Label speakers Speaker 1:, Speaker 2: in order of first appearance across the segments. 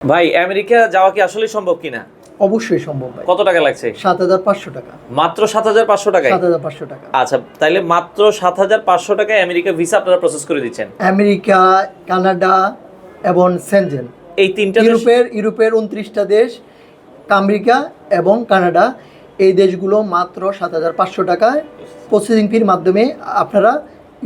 Speaker 1: ভাই আমেরিকা যাওয়া কি আসলে সম্ভব কিনা?
Speaker 2: অবশ্যই সম্ভব ভাই।
Speaker 1: কত টাকা লাগছে?
Speaker 2: সাত হাজার পাঁচশো টাকা।
Speaker 1: মাত্র সাত হাজার পাঁচশো টাকায়?
Speaker 2: সাত হাজার পাঁচশো টাকা।
Speaker 1: আচ্ছা তাইলে মাত্র সাত হাজার পাঁচশো টাকায় আমেরিকা ভিসা আপনারা প্রসেস করে দিচ্ছেন?
Speaker 2: আমেরিকা কানাডা এবং সেনজেন
Speaker 1: এই তিনটা
Speaker 2: ইউরোপের ইউরোপের উনত্রিশটা দেশ আমেরিকা এবং কানাডা। এই দেশগুলো মাত্র সাত হাজার পাঁচশো টাকায় প্রসেসিং ফির মাধ্যমে আপনারা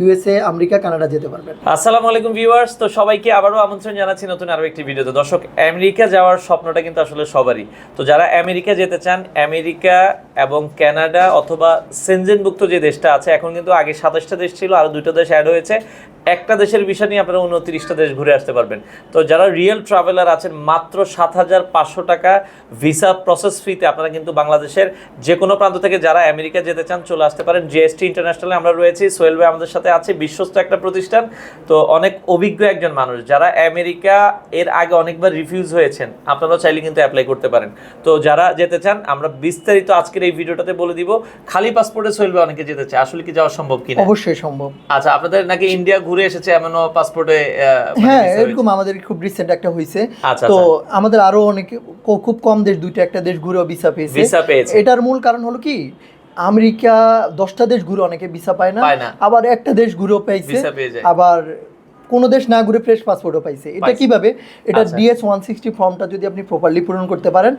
Speaker 2: ইউএসএ আমেরিকা কানাডা যেতে পারবেন।
Speaker 1: আসসালামু আলাইকুম ভিউয়ার্স, তো সবাইকে আবারও আমন্ত্রণ জানাচ্ছি নতুন আরও একটি ভিডিওতে। দর্শক, আমেরিকা যাওয়ার স্বপ্নটা কিন্তু আসলে সবারই। তো যারা আমেরিকা যেতে চান, আমেরিকা এবং কানাডা অথবা সেনজেনভুক্ত যে দেশটা আছে, এখন কিন্তু আগে সাতাশটা দেশ ছিল, আরও দুটো দেশ অ্যাড হয়েছে। একটা দেশের বিষয় নিয়ে আপনারা উনত্রিশটা দেশ ঘুরে আসতে পারবেন। তো যারা রিয়েল ট্রাভেলার আছেন মাত্র সাত হাজার পাঁচশো টাকা ভিসা প্রসেস ফিতে আপনারা কিন্তু বাংলাদেশের যে কোনো প্রান্ত থেকে যারা আমেরিকা যেতে চান চলে আসতে পারেন। জিএসটি ইন্টারন্যাশনালে আমরা রয়েছি সোহেল ভাই আমাদের সাথে আছে বিশ্বস্ত একটা প্রতিষ্ঠান। তো অনেক অভিজ্ঞ একজন মানুষ যারা আমেরিকা এর আগে অনেকবার রিফিউজ হয়েছেন আপনারাও চাইলে কিন্তু অ্যাপ্লাই করতে পারেন। তো যারা যেতে চান আমরা বিস্তারিত আজকের এই ভিডিওটাতে বলে দিব খালি পাসপোর্টে সোহেল ভাই অনেকে যেতে চায় আসলে কি যাওয়া সম্ভব কিনা?
Speaker 2: অবশ্যই সম্ভব।
Speaker 1: আচ্ছা আপনাদের নাকি ইন্ডিয়া ঘুরে এসেছে এমনও পাসপোর্টে
Speaker 2: হ্যাঁ এরকম আমাদের খুব রিসেন্ট একটা হয়েছে
Speaker 1: আচ্ছা,
Speaker 2: তো আমাদের আরও অনেক খুব কম দেশ দুইটা একটা দেশ ভিসা পেয়েছে।
Speaker 1: পেয়েছে।
Speaker 2: এটার মূল কারণ হলো কি আমেরিকা দশটা দেশ ঘুরে অনেকে ভিসা পায় না আবার একটা দেশ ঘুরেও পাইছে
Speaker 1: ভিসা পেয়ে যায়।
Speaker 2: আবার কোন দেশ না ঘুরে ফ্রেশ পাসপোর্টও পাইছে। এটা কীভাবে? এটা
Speaker 1: আচ্ছা।
Speaker 2: ডিএস ওয়ান সিক্সটি ফর্মটা যদি আপনি প্রপারলি পূরণ করতে পারেন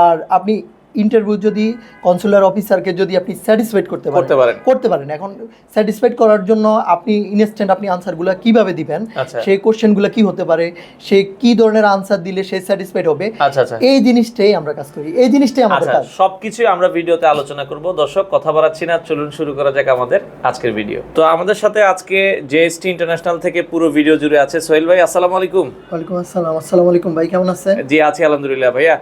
Speaker 2: আর আপনি ইন্টারভিউ যদি কনসুলার অফিসারকে যদি আপনি স্যাটিসফাইড করতে পারেন
Speaker 1: করতে পারেন।
Speaker 2: করতে পারেন। এখন স্যাটিসফাইড করার জন্য আপনি ইনস্ট্যান্ট আপনি আনসারগুলো কীভাবে দিবেন
Speaker 1: আচ্ছা।
Speaker 2: সেই কোশ্চেনগুলো কি হতে পারে সে কি ধরনের আনসার দিলে সে স্যাটিসফাইড হবে
Speaker 1: আচ্ছা আচ্ছা।
Speaker 2: এই জিনিসটাই আমরা কাজ করি এই জিনিসটাই আমাদের
Speaker 1: আচ্ছা
Speaker 2: কাজ।
Speaker 1: সবকিছুই আমরা ভিডিওতে আলোচনা করব। দর্শক কথা বাড়াচ্ছি না চলুন শুরু করা যাক আমাদের আজকের ভিডিও তো আমাদের সাথে আজকে জেএসটি ইন্টারন্যাশনাল থেকে পুরো ভিডিও জুড়ে আছে সোহেল ভাই আসসালামু আলাইকুম।
Speaker 2: ওয়ালাইকুম আসসালাম। আসসালামু আলাইকুম ভাই কেমন আছেন?
Speaker 1: জি আছি আলহামদুলিল্লাহ ভাইয়া।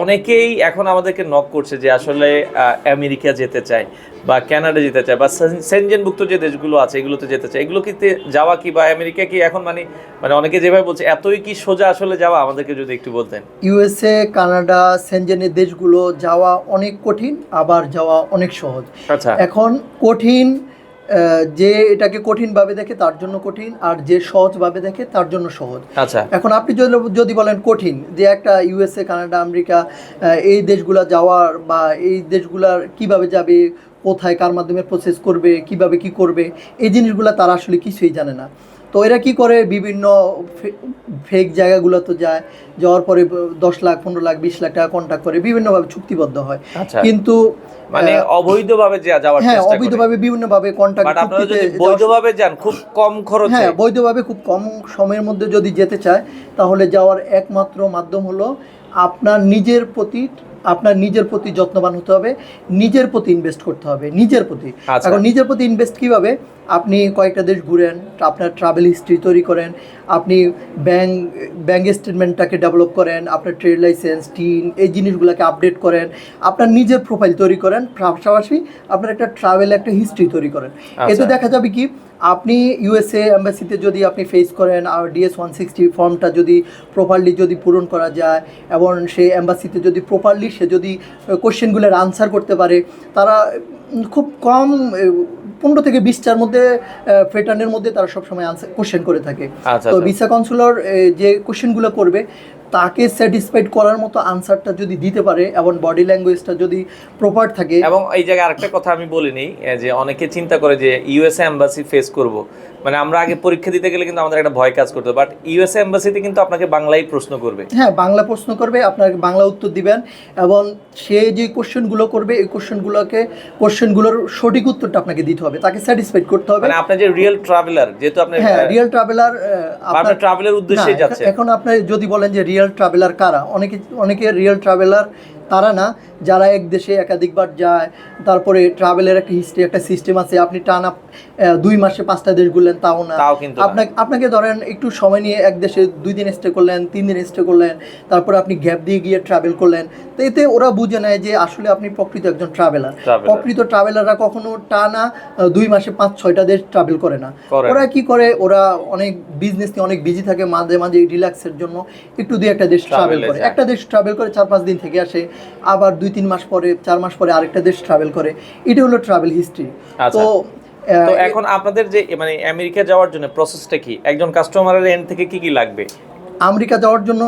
Speaker 1: অনেকেই এখন আমাদেরকে নক করছে যে আসলে আমেরিকা যেতে চায় বা কানাডা যেতে চায় বা সেন- সেনজেনভুক্ত যে দেশগুলো আছে এগুলোতে যেতে চায় এগুলো কি যাওয়া কি বা আমেরিকা কি এখন মানে মানে অনেকে যেভাবে বলছে এতই কি সোজা আসলে যাওয়া? আমাদেরকে যদি একটু বলতেন।
Speaker 2: ইউএসএ কানাডা সেনজেনের দেশগুলো যাওয়া অনেক কঠিন আবার যাওয়া অনেক সহজ।
Speaker 1: আচ্ছা।
Speaker 2: এখন কঠিন যে এটাকে কঠিনভাবে দেখে তার জন্য কঠিন আর যে সহজভাবে দেখে তার জন্য সহজ।
Speaker 1: আচ্ছা।
Speaker 2: এখন আপনি যদি যদি বলেন কঠিন যে একটা ইউএসএ কানাডা আমেরিকা এই দেশগুলা যাওয়ার বা এই দেশগুলার কীভাবে যাবে কোথায় কার মাধ্যমে প্রসেস করবে কীভাবে কি করবে এই জিনিসগুলো তারা আসলে কিছুই জানে না। তো এরা কি করে? বিভিন্ন ফেক জায়গাগুলো তো যায় যাওয়ার পরে দশ লাখ পনেরো লাখ বিশ লাখ টাকা কন্ট্যাক্ট করে বিভিন্নভাবে চুক্তিবদ্ধ হয়।
Speaker 1: আচ্ছা।
Speaker 2: কিন্তু
Speaker 1: মানে অবৈধভাবে যা যাওয়ার
Speaker 2: হ্যাঁ অবৈধভাবে বিভিন্নভাবে কন্ট্যাক্ট
Speaker 1: আপনারা যদি বৈধভাবে যান খুব কম খরচে।
Speaker 2: হ্যাঁ বৈধভাবে খুব কম সময়ের মধ্যে যদি যেতে চায় তাহলে যাওয়ার একমাত্র মাধ্যম হলো আপনার নিজের প্রতি আপনার নিজের প্রতি যত্নবান হতে হবে নিজের প্রতি ইনভেস্ট করতে হবে নিজের প্রতি
Speaker 1: আচ্ছা।
Speaker 2: এখন নিজের প্রতি ইনভেস্ট কীভাবে আপনি কয়েকটা দেশ ঘুরেন আপনার ট্রাভেল হিস্ট্রি তৈরি করেন আপনি ব্যাংক ব্যাংক স্টেটমেন্টটাকে ডেভেলপ করেন আপনার ট্রেড লাইসেন্স টিন এই জিনিসগুলোকে আপডেট করেন আপনার নিজের প্রোফাইল তৈরি করেন পাশাপাশি আপনার একটা ট্রাভেল একটা হিস্ট্রি তৈরি করেন এতে
Speaker 1: আচ্ছা।
Speaker 2: দেখা যাবে কি আপনি ইউএসএ এম্বাসিতে যদি আপনি ফেস করেন আর ডিএস ওয়ান সিক্সটি ফর্মটা যদি প্রপারলি যদি পূরণ করা যায় এবং সেই এম্বাসিতে যদি প্রপারলি সে যদি কোশ্চেনগুলোর আনসার করতে পারে তারা খুব কম পনেরো থেকে বিশটার মধ্যে প্যাটার্নের মধ্যে তারা সবসময় আনসার কোশ্চেন করে থাকে
Speaker 1: আচ্ছা
Speaker 2: তো
Speaker 1: আচ্ছা।
Speaker 2: ভিসা কাউন্সিলর যে কোশ্চেনগুলো করবে তাকে স্যাটিসফাইড করার মতো আনসারটা যদি দিতে পারে এবং বডি ল্যাঙ্গুয়েজটা যদি প্রপার থাকে
Speaker 1: এবং এই জায়গায় আরেকটা কথা আমি বলিনি এ, যে অনেকে চিন্তা করে যে ইউএসএ এম্বাসি ফেস করব। মানে আমরা আগে পরীক্ষা দিতে গেলে কিন্তু আমাদের একটা ভয় কাজ করতো বাট ইউএসএ এম্বাসিতে কিন্তু আপনাকে বাংলাই প্রশ্ন করবে।
Speaker 2: হ্যাঁ বাংলা প্রশ্ন করবে আপনাকে বাংলা উত্তর দিবেন এবং সে যে কোশ্চেনগুলো করবে এই কোশ্চেনগুলোকে কোশ্চেনগুলোর সঠিক উত্তরটা আপনাকে দিতে হবে তাকে স্যাটিসফাইড করতে হবে।
Speaker 1: মানে আপনি যে রিয়েল ট্রাভেলার যেহেতু আপনি
Speaker 2: হ্যাঁ রিয়েল ট্রাভেলার
Speaker 1: আপনার ট্রাভেলের উদ্দেশ্যে যাচ্ছে
Speaker 2: এখন আপনি যদি বলেন যে রিয়েল ট্রাভেলার কারা? অনেকে অনেকে রিয়েল ট্রাভেলার তারা না যারা এক দেশে একাধিকবার যায় তারপরে ট্রাভেলের একটা হিস্ট্রি একটা সিস্টেম আছে আপনি টানা দুই মাসে পাঁচটা দেশ ঘুরলেন তাও না। আপনাকে আপনাকে ধরেন একটু সময় নিয়ে এক দেশে দুই দিন স্টে করলেন তিন দিন স্টে করলেন তারপরে আপনি গ্যাপ দিয়ে গিয়ে ট্রাভেল করলেন। তো এতে ওরা বুঝে নেয় যে আসলে আপনি প্রকৃত একজন ট্রাভেলার প্রকৃত ট্রাভেলাররা কখনো টানা দুই মাসে পাঁচ ছয়টা দেশ ট্রাভেল করে না। ওরা কি করে? ওরা অনেক বিজনেস নিয়ে অনেক বিজি থাকে মাঝে মাঝে রিল্যাক্সের জন্য একটু দুই একটা দেশ ট্রাভেল করে। একটা দেশ ট্রাভেল করে চার পাঁচ দিন থেকে আসে আবার দুই তিন মাস পরে চার মাস পরে আরেকটা দেশ ট্রাভেল করে। এটা হলো ট্রাভেল হিস্ট্রি
Speaker 1: আচ্ছা।
Speaker 2: তো
Speaker 1: তো এখন আপনাদের যে মানে আমেরিকা যাওয়ার জন্য প্রসেসটা কি? একজন কাস্টমারের এন্ড থেকে কি কি লাগবে?
Speaker 2: আমেরিকা যাওয়ার জন্য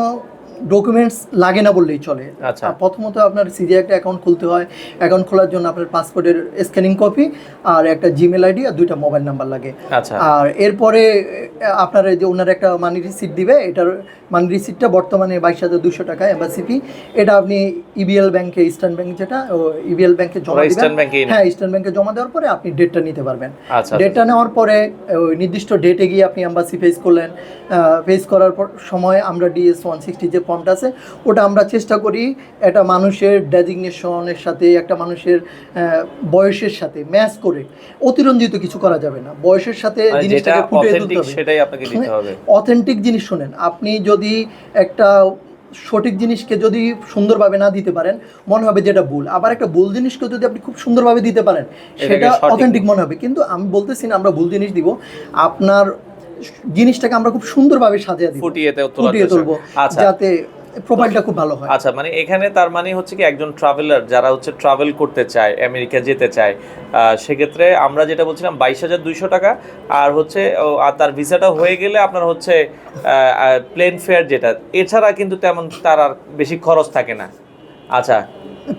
Speaker 2: ডকুমেন্টস লাগে না বললেই চলে।
Speaker 1: আচ্ছা।
Speaker 2: প্রথমত আপনার সিজি একটা অ্যাকাউন্ট খুলতে হয়। অ্যাকাউন্ট খোলার জন্য আপনার পাসপোর্টের স্ক্যানিং কপি আর একটা জিমেল আইডি আর দুইটা মোবাইল নাম্বার লাগে।
Speaker 1: আচ্ছা।
Speaker 2: আর এরপরে আপনার এই যে ওনার একটা মানি রিসিট দিবে এটার মানি রিসিটটা বর্তমানে বাইশ হাজার দুশো টাকা এম্বাসি ফি এটা আপনি ইবিএল ব্যাংকে ইস্টার্ন ব্যাংক যেটা ইবিএল ব্যাংকে জমা দিবেন। হ্যাঁ ইস্টার্ন ব্যাংকে জমা দেওয়ার পরে আপনি ডেটটা নিতে পারবেন।
Speaker 1: আচ্ছা
Speaker 2: ডেটটা নেওয়ার পরে ওই নির্দিষ্ট ডেটে গিয়ে আপনি এম্বাসি ফেস করলেন। ফেস করার পর সময় আমরা ডিএস ওয়ান সিক্সটি যে ফর্মটা আছে ওটা আমরা চেষ্টা করি একটা মানুষের ডেজিগনেশনের সাথে একটা মানুষের বয়সের সাথে ম্যাচ করে। অতিরঞ্জিত কিছু করা যাবে না। বয়সের সাথে
Speaker 1: মানে
Speaker 2: জিনিসটাকে ফুটিয়ে তুলতে
Speaker 1: অথেন্টিক
Speaker 2: হবে।
Speaker 1: সেটাই আপনাকে দিতে হবে।
Speaker 2: অথেন্টিক জিনিস শোনেন আপনি যদি একটা সঠিক জিনিসকে যদি সুন্দরভাবে না দিতে পারেন মনে হবে যেটা ভুল। আবার একটা ভুল জিনিসকে যদি আপনি খুব সুন্দরভাবে দিতে পারেন সেটা অথেন্টিক মনে হবে। কিন্তু আমি বলতেছি না আমরা ভুল জিনিস দিব। আপনার জিনিসটাকে আমরা খুব সুন্দরভাবে সাজিয়ে দিব।
Speaker 1: ফুটিয়ে
Speaker 2: তুলবো
Speaker 1: আচ্ছা।
Speaker 2: যাতে প্রোফাইলটা খুব ভালো হয়।
Speaker 1: আচ্ছা মানে এখানে তার মানে হচ্ছে কি একজন ট্রাভেলার যারা হচ্ছে ট্রাভেল করতে চায় আমেরিকা যেতে চায় সেক্ষেত্রে আমরা যেটা বলছিলাম বাইশ হাজার দুইশো টাকা আর হচ্ছে আর তার ভিসাটা হয়ে গেলে আপনার হচ্ছে প্লেন ফেয়ার যেটা এছাড়া কিন্তু তেমন তার আর বেশি খরচ থাকে না। আচ্ছা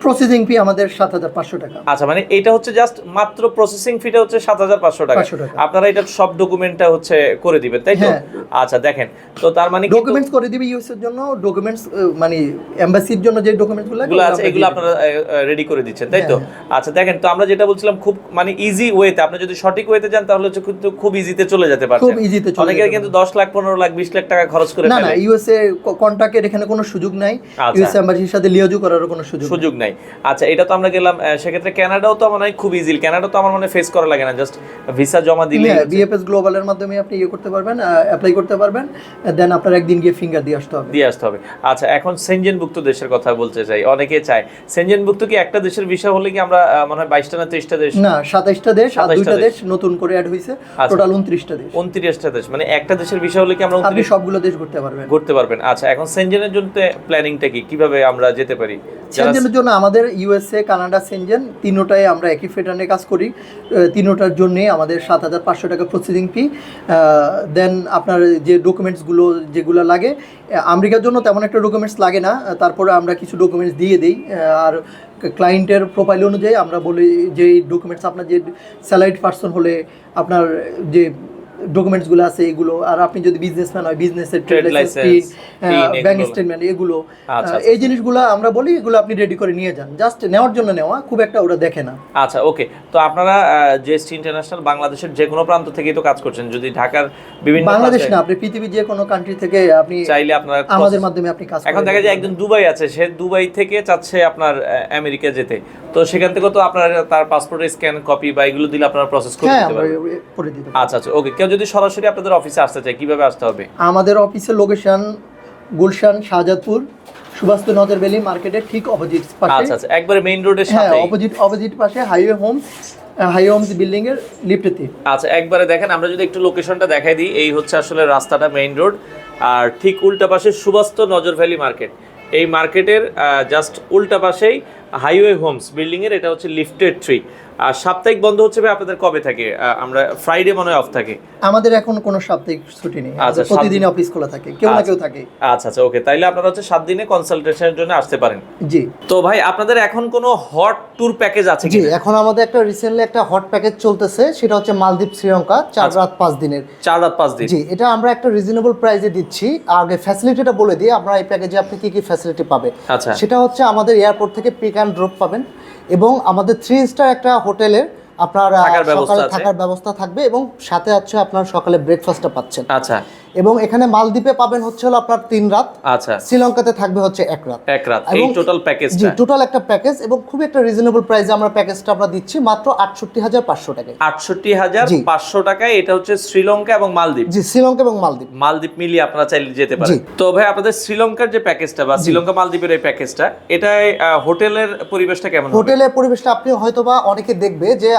Speaker 2: প্রসেসিং ফি আমাদের সাত হাজার পাঁচশো টাকা।
Speaker 1: আচ্ছা মানে এটা হচ্ছে জাস্ট মাত্র প্রসেসিং ফিটা হচ্ছে সাত হাজার পাঁচশো টাকা। আপনারা এটা সব ডকুমেন্টটা হচ্ছে করে দিবেন তাই তো?
Speaker 2: হ্যাঁ।
Speaker 1: আচ্ছা দেখেন তো তার মানে
Speaker 2: ডকুমেন্টস করে দিবে ইউএস এর জন্য ডকুমেন্টস মানে এমবাসির জন্য যে ডকুমেন্টসগুলো
Speaker 1: এগুলো আছে এগুলো আপনারা রেডি করে দিচ্ছেন তাই তো? আচ্ছা দেখেন তো আমরা যেটা বলছিলাম খুব মানে ইজি ওয়েতে আপনি যদি সঠিক ওয়েতে যান তাহলে হচ্ছে কিন্তু খুব ইজিতে চলে যেতে
Speaker 2: খুব ইজিতে চলে
Speaker 1: অনেকের
Speaker 2: যেতে
Speaker 1: কিন্তু দশ লাখ পনেরো লাখ বিশ লাখ টাকা খরচ করে
Speaker 2: না না ইউএসএ এখানে কোনো সুযোগ নাই।
Speaker 1: আচ্ছা।
Speaker 2: ইউএস এম্বাসির সাথে লিয়াজু করারও কোনো সুযোগ
Speaker 1: সুযোগ নাই। আচ্ছা এটা তো আমরা গেলাম সেক্ষেত্রে কানাডাও তো মনে হয় খুব ইজি কানাডা তো আমার মনে ফেস করা লাগে না জাস্ট ভিসা জমা দিলে
Speaker 2: বিএফএস গ্লোবালের মাধ্যমে আপনি ইয়ে করতে পারবেন অ্যাপ্লাই করতে পারবেন দেন আপনার একদিন গিয়ে ফিঙ্গার দিয়ে আসতে হবে।
Speaker 1: দিয়ে আসতে হবে। আচ্ছা এখন সেনজেনভুক্ত দেশের কথা বলতে চাই অনেকে চায়। সেনজেনভুক্ত কি একটা দেশের বিষয় হলে কি আমরা মনে হয় বাইশটা না ত্রিশটা দেশ?
Speaker 2: না সাতাইশটা দেশ আর দুইটা
Speaker 1: দেশ।
Speaker 2: নতুন করে অ্যাড হয়েছে। টোটাল উনত্রিশটা দেশ।
Speaker 1: উনত্রিশটা দেশ মানে একটা দেশের বিষয় হলে কি আমরা
Speaker 2: আপনি সবগুলো দেশ ঘুরতে পারবেন।
Speaker 1: ঘুরতে পারবেন। আচ্ছা এখন সেনজেনের জন্য প্ল্যানিংটা কি? কীভাবে আমরা যেতে পারি?
Speaker 2: সেনজেনের জন্য আমাদের ইউএসএ কানাডা সেনজেন তিনোটায় আমরা একই ফেডারে কাজ করি। তিনোটার জন্যে আমাদের সাত হাজার পাঁচশো টাকা প্রসেসিং ফি দেন আপনার যে ডকুমেন্টসগুলো যেগুলো লাগে আমেরিকার জন্য তেমন একটা ডকুমেন্টস লাগে না। তারপরে আমরা কিছু ডকুমেন্টস দিয়ে দিই। আর ক্লায়েন্টের প্রোফাইল অনুযায়ী আমরা বলি যে ডকুমেন্টস আপনার যে স্যালাইড পার্সন হলে আপনার যে ডকুমেন্টসগুলো আছে এগুলো। আর আপনি যদি বিজনেসম্যান হয় বিজনেসের ট্রেড লাইসেন্স ব্যাংক স্টেটমেন্ট এগুলো।
Speaker 1: আচ্ছা,
Speaker 2: এই জিনিসগুলো আমরা বলি এগুলো আপনি রেডি করে নিয়ে যান। জাস্ট নেওয়ার জন্য নেওয়া খুব একটা ওরা দেখে না।
Speaker 1: আচ্ছা ওকে তো আপনারা জেস্ট ইন্টারন্যাশনাল বাংলাদেশের যে কোনো প্রান্ত থেকেই তো কাজ করছেন যদি ঢাকার বিভিন্ন
Speaker 2: বাংলাদেশ না আপনি পৃথিবীর যে কোনো কান্ট্রি থেকে আপনি
Speaker 1: চাইলে আপনারা
Speaker 2: আমাদের মাধ্যমে আপনি কাজ
Speaker 1: এখন দেখা যায় একজন দুবাই আছে সে দুবাই থেকে চাচ্ছে আপনার আমেরিকা যেতে। তো সেখান থেকে তো আপনার তার পাসপোর্টের স্ক্যান কপি বা এগুলো দিলে আপনারা প্রসেস
Speaker 2: পারবেন।
Speaker 1: করে
Speaker 2: হ্যাঁ
Speaker 1: দিতে পারবেন।
Speaker 2: এ- করে দিতে পারি।
Speaker 1: আচ্ছা আচ্ছা ওকে কেউ যদি সরাসরি আপনাদের অফিসে আসতে চায় কীভাবে আসতে হবে?
Speaker 2: আমাদের অফিসের লোকেশন গুলশান শাহজাদপুর সুভাষ নজর ভ্যালি মার্কেটের ঠিক অপোজিট পাশে।
Speaker 1: আচ্ছা আচ্ছা একবারে মেইন রোডের সাথে
Speaker 2: অপোজিট অপোজিট পাশে highway homes highway homes building এর লিফটেতে
Speaker 1: আচ্ছা একবারে দেখেন আমরা যদি একটু লোকেশনটা দেখাই দিই এই হচ্ছে আসলে রাস্তাটা মেইন রোড আর ঠিক উল্টা পাশে সুবাস্ত নজর ভ্যালি মার্কেট এই মার্কেটের জাস্ট উল্টা পাশেই হাইওয়ে হোমস বিল্ডিং এর এটা হচ্ছে লিফটেড ট্রি। আর সাপ্তাহিক বন্ধ হচ্ছে ভাই আপনাদের কবে থাকে? আমরা ফ্রাইডে মনে হয় অফ থাকে।
Speaker 2: আমাদের এখন কোনো সাপ্তাহিক ছুটি নেই।
Speaker 1: আচ্ছা,
Speaker 2: প্রতিদিন অফিস খোলা থাকে কেউ না
Speaker 1: আচ্ছা।
Speaker 2: কেউ থাকে।
Speaker 1: আচ্ছা আচ্ছা ওকে তাইলে আপনারা হচ্ছে সাত দিনে কনসালটেশনের জন্য আসতে পারেন।
Speaker 2: জি।
Speaker 1: তো ভাই আপনাদের এখন কোনো হট ট্যুর প্যাকেজ আছে
Speaker 3: জি এখন আমাদের একটা রিসেন্টলি একটা হট প্যাকেজ চলতেছে সেটা হচ্ছে মালদ্বীপ শ্রীলঙ্কা চার
Speaker 1: আচ্ছা।
Speaker 3: রাত পাঁচ দিনের।
Speaker 1: চার রাত পাঁচ দিন।
Speaker 3: জি এটা আমরা একটা রিজনেবল প্রাইসে দিচ্ছি। আগে ফ্যাসিলিটিটা বলে দিই আমরা এই প্যাকেজে আপনি কি কি ফ্যাসিলিটি পাবে
Speaker 1: আচ্ছা।
Speaker 3: সেটা হচ্ছে আমাদের এয়ারপোর্ট থেকে পিক অ্যান্ড ড্রপ পাবেন এবং আমাদের থ্রি স্টার একটা হোটেলের আপনার সকালে থাকার ব্যবস্থা থাকবে এবং সাথে আছে আপনার সকালে ব্রেকফাস্টটা পাচ্ছেন।
Speaker 1: আচ্ছা।
Speaker 3: এবং এখানে মালদ্বীপে পাবেন হচ্ছে হলো আপনার তিন রাত
Speaker 1: আচ্ছা।
Speaker 3: শ্রীলঙ্কাতে থাকবে হচ্ছে এক রাত।
Speaker 1: এক রাত এই টোটাল
Speaker 3: জি টোটাল একটা প্যাকেজ এবং খুবই একটা রিজনেবল প্রাইসে আমরা প্যাকেজটা আমরা দিচ্ছি মাত্র আটষট্টি হাজার পাঁচশো টাকায়।
Speaker 1: আটষট্টি হাজার পাঁচশো টাকায় এটা হচ্ছে শ্রীলঙ্কা এবং মালদ্বীপ?
Speaker 3: জি শ্রীলঙ্কা এবং মালদ্বীপ।
Speaker 1: মালদ্বীপ মিলিয়ে আপনারা চাইলে যেতে পারেন। তো ভাই আপনাদের শ্রীলঙ্কার যে প্যাকেজটা বা শ্রীলঙ্কা মালদ্বীপের এই প্যাকেজটা আহ, হোটেলের পরিবেশটা কেমন
Speaker 3: হোটেলের পরিবেশটা আপনি হয়তো বা অনেকে দেখবে যে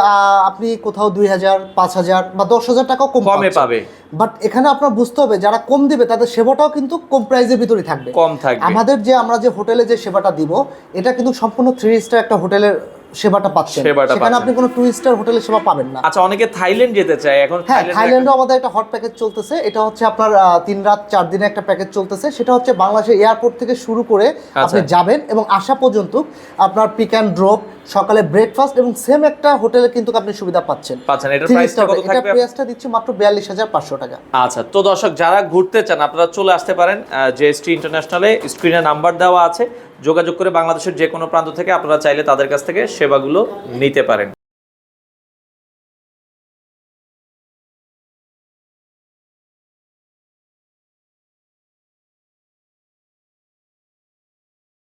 Speaker 3: আপনি কোথাও দুই হাজার পাঁচ হাজার বা দশ হাজার টাকাও কম
Speaker 1: কমে পাবে।
Speaker 3: বাট এখানে আপনার বুঝতে হবে যারা কম দিবে তাদের সেবাটাও কিন্তু কম প্রাইসের ভিতরে থাকবে।
Speaker 1: কম থাকবে।
Speaker 3: আমাদের যে আমরা যে হোটেলে যে সেবাটা দিব এটা কিন্তু সম্পূর্ণ থ্রি স্টার একটা হোটেলের সেবাটা পাচ্ছেন। সেখানে আপনি কোনো টু স্টার হোটেলে সেবা পাবেন না।
Speaker 1: আচ্ছা অনেকে থাইল্যান্ড যেতে চায়। এখন
Speaker 3: হ্যাঁ
Speaker 1: থাইল্যান্ডে
Speaker 3: আমাদের একটা হট প্যাকেজ চলতেছে। এটা হচ্ছে আপনার তিন রাত চার দিনের একটা প্যাকেজ চলতেছে। সেটা হচ্ছে বাংলাদেশের এয়ারপোর্ট থেকে শুরু করে
Speaker 1: আচ্ছা।
Speaker 3: আপনি যাবেন এবং আসা পর্যন্ত আপনার পিক অ্যান্ড ড্রপ সকালে ব্রেকফাস্ট এবং সেম একটা হোটেলে কিন্তু আপনি সুবিধা পাচ্ছেন।
Speaker 1: পাচ্ছেন।
Speaker 3: Three
Speaker 1: প্রাইসটা কত
Speaker 3: হোটেল। এটা প্রাইসটা দিচ্ছি মাত্র বিয়াল্লিশ হাজার পাঁচশো টাকা।
Speaker 1: আচ্ছা তো দর্শক যারা ঘুরতে চান আপনারা চলে আসতে পারেন জেএসটি ইন্টারন্যাশনালে স্ক্রিনে নাম্বার দেওয়া আছে। যোগাযোগ করে বাংলাদেশের যে কোনো প্রান্ত থেকে আপনারা চাইলে তাদের কাছ থেকে সেবাগুলো নিতে পারেন।